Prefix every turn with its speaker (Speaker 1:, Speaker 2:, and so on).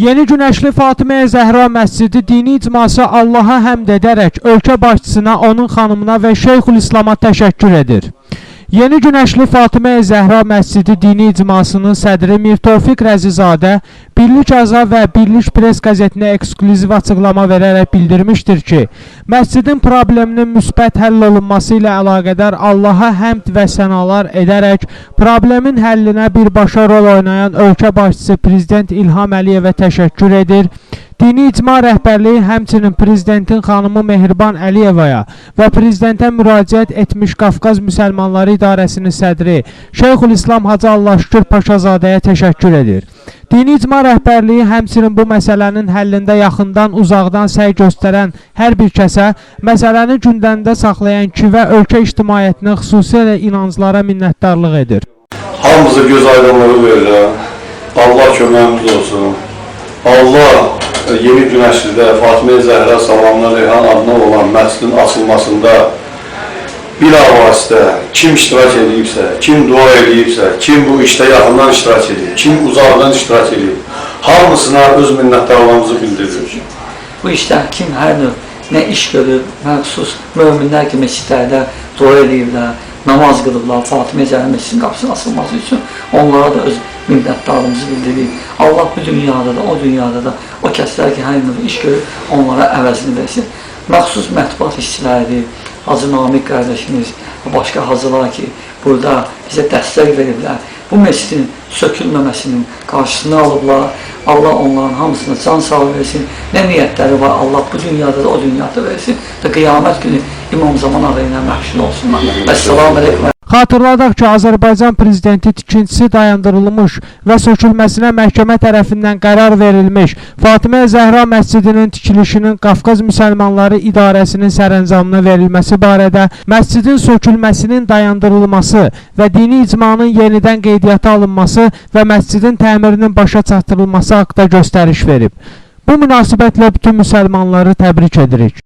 Speaker 1: Yeni Günəşli Fatimə Zəhra məscidi dini icması Allaha həmd edərək ölkə başçısına, onun xanımına və Şeyxülislama təşəkkür edir. Yeni Günəşli Fatimə Zəhra məscidi dini icmasının sədri Mir Tofiq Rəzizadə Birlik Əza və Birlik Press qəzetinə eksklüziv açıqlama verərək bildirmişdir ki, məscidin probleminin müsbət həll olunması ilə əlaqədar Allaha həmd və sənalar edərək problemin həllinə birbaşa rol oynayan ölkə başçısı Prezident İlham Əliyevə təşəkkür edir. Dini icma rəhbərliyi həmçinin prezidentin xanımı Mehriban Əliyevaya və prezidentə müraciət etmiş Qafqaz Müsəlmanları İdarəsinin sədri Şeyxülislam Hacı Allahşükür Paşazadəyə təşəkkür edir. Dini icma rəhbərliyi həmçinin bu məsələnin həllində yaxından uzaqdan səy göstərən hər bir kəsə, məsələni gündəmdə saxlayan ki və ölkə ictimaiyyətinə xüsusilə inanclara minnətdarlıq edir.
Speaker 2: Hamımıza göz aydınlığı verirəm. Allah köməyimiz olsun. Allah yeni Günəşlidə Fatimə Zəhra Salamına Reyhan adına olan məscidin açılmasında bir vasitə kim iştirak edibsə, kim dua edibsə, kim bu işdə yaxından iştirak edib, kim uzaqdan iştirak edib, hamısına öz minnətdarlığımızı bildiririk.
Speaker 3: Bu işdə kim hər növ nə iş görür, məxsus möminlər ki, məscidlərdə dua ediblər, namaz qılıblar, Fatimə Zəhra məscidinin qapısının açılması üçün onlara da öz minnətdarlığımızı bildiririk. Allah bu dünyada da, o dünyada da o kəslər ki, növ iş görür, onlara əvəzini versin. Məxsus mətbuat işçiləridir, Hacı Namiq qardaşımız, başqa hacılar ki, burada bizə dəstək veriblər. Bu məscidin sökülməməsinin qarşısını alıblar. Allah onların hamısına can sağlığı versin. Nə niyyətləri var Allah bu dünyada da o dünyada versin. Və qiyamət günü İmam Zaman ağı ilə məhşur olsunlar. Əssalamu aleykum.
Speaker 1: Xatırladaq ki, Azərbaycan prezidenti tikintisi dayandırılmış və sökülməsinə məhkəmə tərəfindən qərar verilmiş Fatimə Zəhra məscidinin tikilişinin Qafqaz Müsəlmanları İdarəsinin sərəncamına verilməsi barədə məscidin sökülməsinin dayandırılması və dini icmanın yenidən qeydiyyata alınması və məscidin təmirinin başa çatdırılması haqqında göstəriş verib. Bu münasibətlə bütün müsəlmanları təbrik edirik.